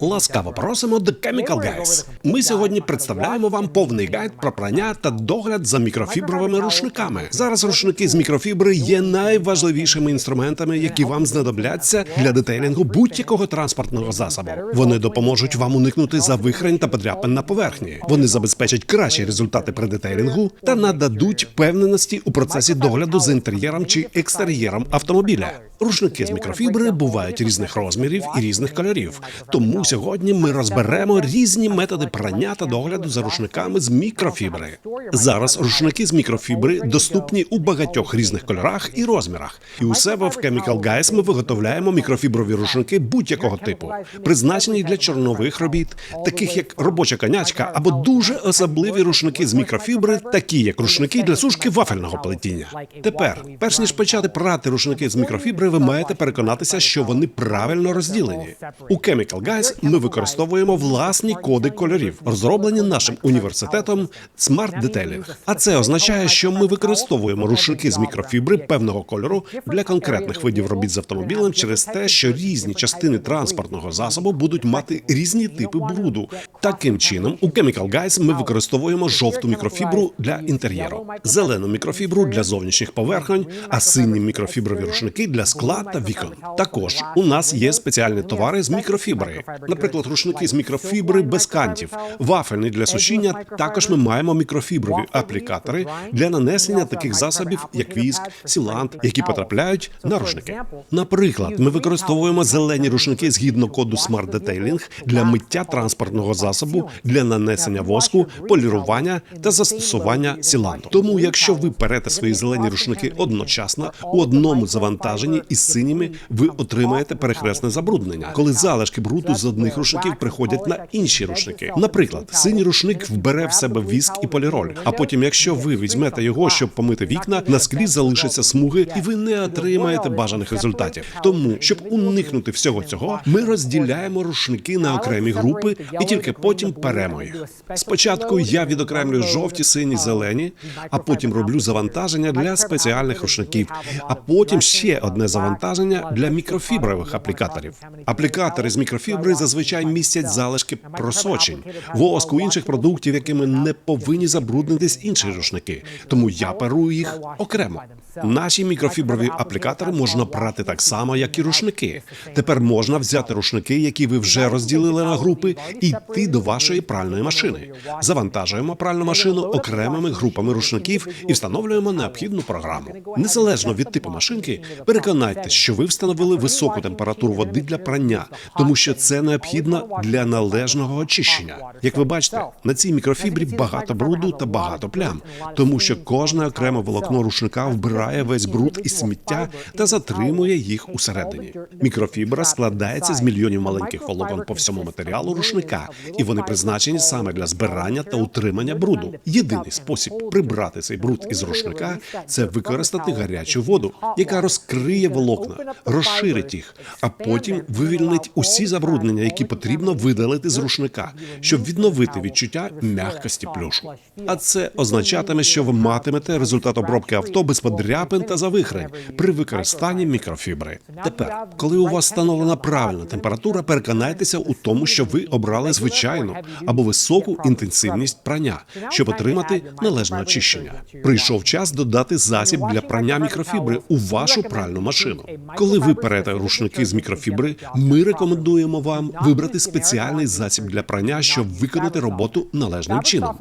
Ласкаво просимо до Chemical Guys. Ми сьогодні представляємо вам повний гайд про прання та догляд за мікрофібровими рушниками. Зараз рушники з мікрофібри є найважливішими інструментами, які вам знадобляться для детейлінгу будь-якого транспортного засобу. Вони допоможуть вам уникнути завихрень та подряпин на поверхні. Вони забезпечать кращі результати при детейлінгу та нададуть впевненості у процесі догляду за інтер'єром чи екстер'єром автомобіля. Рушники з мікрофібри бувають різних розмірів і різних кольорів. Тому сьогодні ми розберемо різні методи прання та догляду за рушниками з мікрофібри. Зараз рушники з мікрофібри доступні у багатьох різних кольорах і розмірах. І у себе в Chemical Guys ми виготовляємо мікрофіброві рушники будь-якого типу, призначені для чорнових робіт, таких як робоча конячка, або дуже особливі рушники з мікрофібри, такі як рушники для сушки вафельного плетіння. Тепер, перш ніж почати прати рушники з мікрофібри, ви маєте переконатися, що вони правильно розділені. У Chemical Guys ми використовуємо власні коди кольорів, розроблені нашим університетом Smart Detailing. А це означає, що ми використовуємо рушники з мікрофібри певного кольору для конкретних видів робіт з автомобілем через те, що різні частини транспортного засобу будуть мати різні типи бруду. Таким чином, у Chemical Guys ми використовуємо жовту мікрофібру для інтер'єру, зелену мікрофібру для зовнішніх поверхонь, а сині мікрофіброві рушники для скла та вікон. Також у нас є спеціальні товари з мікрофібри, наприклад, рушники з мікрофібри без кантів, вафельні для сушіння. Також ми маємо мікрофіброві аплікатори для нанесення таких засобів, як віск, сілант, які потрапляють на рушники. Наприклад, ми використовуємо зелені рушники згідно коду Smart Detailing для миття транспортного засобу, для нанесення воску, полірування та застосування сіланту. Тому, якщо ви перете свої зелені рушники одночасно у одному завантаженні із синіми, ви отримаєте перехресне забруднення, коли залишки бруду з одних рушників приходять на інші рушники. Наприклад, синій рушник вбере в себе віск і поліроль. А потім, якщо ви візьмете його, щоб помити вікна, на склі залишаться смуги, і ви не отримаєте бажаних результатів. Тому, щоб уникнути всього цього, ми розділяємо рушники на окремі групи і тільки потім перемо їх. Спочатку я відокремлюю жовті, сині, зелені, а потім роблю завантаження для спеціальних рушників. А потім ще одне завантаження для мікрофібрових аплікаторів. Аплікатори з мікрофібри зазвичай містять залишки просочень, воску інших продуктів, якими не повинні забруднитись інші рушники. Тому я перую їх окремо. Наші мікрофіброві аплікатори можна прати так само, як і рушники. Тепер можна взяти рушники, які ви вже розділили на групи, і йти до вашої пральної машини. Завантажуємо пральну машину окремими групами рушників і встановлюємо необхідну програму. Незалежно від типу машинки, переконайтеся, що ви встановили високу температуру води для прання, тому що це необхідно для належного очищення. Як ви бачите, на цій мікрофібрі багато бруду та багато плям, тому що кожне окреме волокно рушника вбирає весь бруд і сміття та затримує їх усередині. Мікрофібра складається з мільйонів маленьких волокон по всьому матеріалу рушника, і вони призначені саме для збирання та утримання бруду. Єдиний спосіб прибрати цей бруд із рушника це використати гарячу воду, яка розкриє волокна, розширить їх, а потім вивільнить усі забруднення, які потрібно видалити з рушника, щоб відновити відчуття м'якості плюшу. А це означатиме, що ви матимете результат обробки авто без подряпин та завихрень при використанні мікрофібри. Тепер, коли у вас встановлена правильна температура, переконайтеся у тому, що ви обрали звичайну або високу інтенсивність прання, щоб отримати належне очищення. Прийшов час додати засіб для прання мікрофібри у вашу пральну машину. Коли ви перете рушники з мікрофібри, ми рекомендуємо вам вибрати спеціальний засіб для прання, щоб виконати роботу належним чином.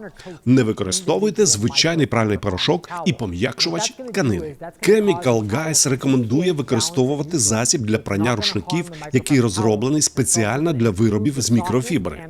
Не використовуйте звичайний пральний порошок і пом'якшувач тканини. Chemical Guys рекомендує використовувати засіб для прання рушників, який розроблений спеціально для виробів з мікрофібри.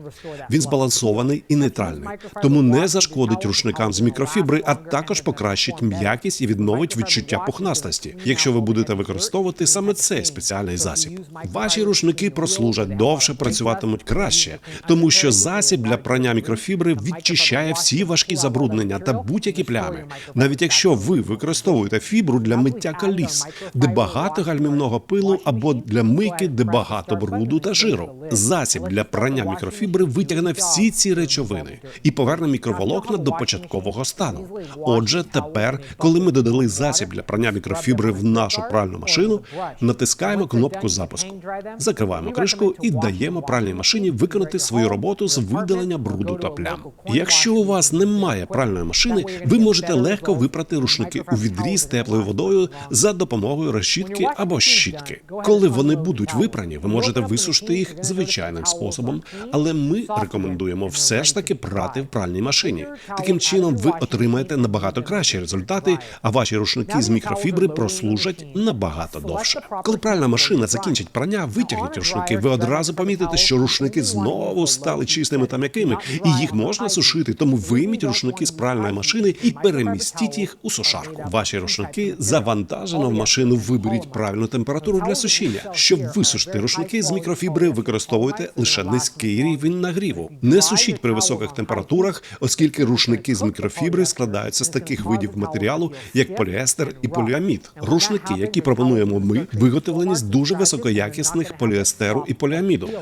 Він збалансований і нейтральний, тому не зашкодить рушникам з мікрофібри, а також покращить м'якість і відновить відчуття пухнастості, якщо ви будете використовувати саме цей спеціальний засіб. Ваші рушники прослужать довше, працюватимуть краще, тому що засіб для прання мікрофібри відчищає всі важкі забруднення та будь-які плями. Навіть якщо ви використовуєте фібру для миття коліс, де багато гальмівного пилу, або для мийки, де багато бруду та жиру. Засіб для прання мікрофібри витягне всі ці речовини і поверне мікроволокна до початкового стану. Отже, тепер, коли ми додали засіб для прання мікрофібри в нашу пральну машину, натискаємо кнопку запуску, закриваємо кришку і даємо пральній машині виконати свою роботу з видалення бруду та плям. Якщо у вас немає пральної машини, ви можете легко випрати рушники у відрі з теплою водою за допомогою решітки або щітки. Коли вони будуть випрані, ви можете висушити їх звичайним способом, але ми рекомендуємо все ж таки прати в пральній машині. Таким чином ви отримаєте набагато кращі результати, а ваші рушники з мікрофібри прослужать набагато довше. Коли пральна машина закінчить прання, витягніть рушники. Ви одразу помітите, що рушники знову стали чистими та м'якими, і їх можна сушити. Тому вийміть рушники з пральної машини і перемістіть їх у сушарку. Ваші рушники завантажено в машину. Виберіть правильну температуру для сушіння. Щоб висушити рушники з мікрофібри, використовуйте лише низький рівень нагріву. Не сушіть при високих температурах, оскільки рушники з мікрофібри складаються з таких видів матеріалу, як поліестер і поліамід. Рушники, які пропонуємо ми, виготовлені з дуже високоякісних поліестеру і поліаміду.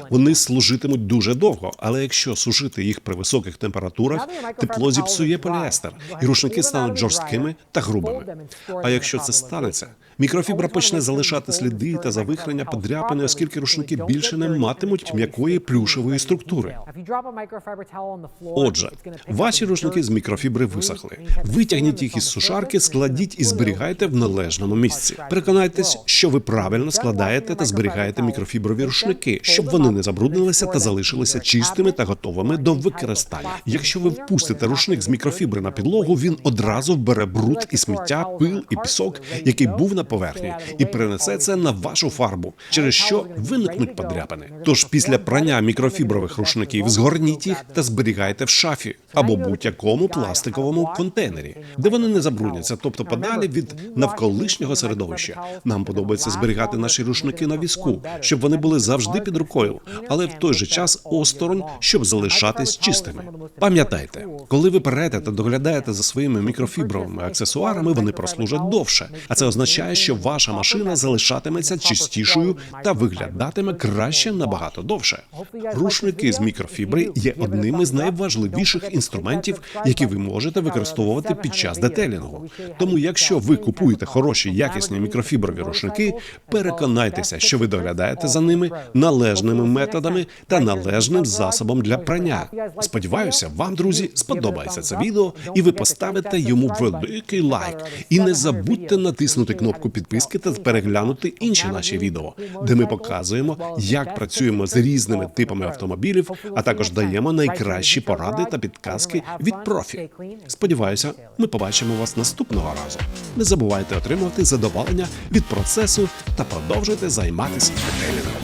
Вони служитимуть дуже довго, але якщо сушити їх при високих температурах, тепло зіпсує поліестер, і рушники стануть жорсткими та грубими. А якщо це станеться, мікрофібра почне залишати сліди та завихрення подряпини, оскільки рушники більше не матимуть м'якої плюшевої структури. Отже, ваші рушники з мікрофібри висохли. Витягніть їх із сушарки, складіть і зберігайте в належному місці. Переконайтесь, що ви правильно складаєте та зберігаєте мікрофіброві рушники, щоб вони не забруднилися та залишилися чистими та готовими до використання. Якщо ви впустите рушник з мікрофібри на підлогу, він одразу вбере бруд і сміття, пил і пісок, який був на поверхні, і перенесе це на вашу фарбу, через що виникнуть подряпини. Тож після прання мікрофібрових рушників згорніть їх та зберігайте в шафі або будь-якому пластиковому контейнері, де вони не забрудняться, тобто подалі від навколишнього середовища. Нам подобається зберігати наші рушники на візку, щоб вони були завжди під рукою, але в той же час осторонь, щоб залишатись чистими. Пам'ятайте, коли ви перете та доглядаєте за своїми мікрофібровими аксесуарами, вони прослужать довше. А це означає, що ваша машина залишатиметься чистішою та виглядатиме краще набагато довше. Рушники з мікрофібри є одним із найважливіших інструментів, які ви можете використовувати під час детелінгу. Тому, якщо ви купуєте хороші якісні мікрофіброві рушники, переконайтеся, що ви доглядаєте за ними належними методами та належним засобом для прання. Сподіваюся, вам, друзі, сподобається це відео, і ви поставите йому великий лайк. І не забудьте натиснути кнопку підписки та переглянути інші наші відео, де ми показуємо, як працюємо з різними типами автомобілів, а також даємо найкращі поради та підказки від профі. Сподіваюся, ми побачимо вас наступного разу. Не забувайте отримувати задоволення від процесу та продовжуйте займатися детелінгом.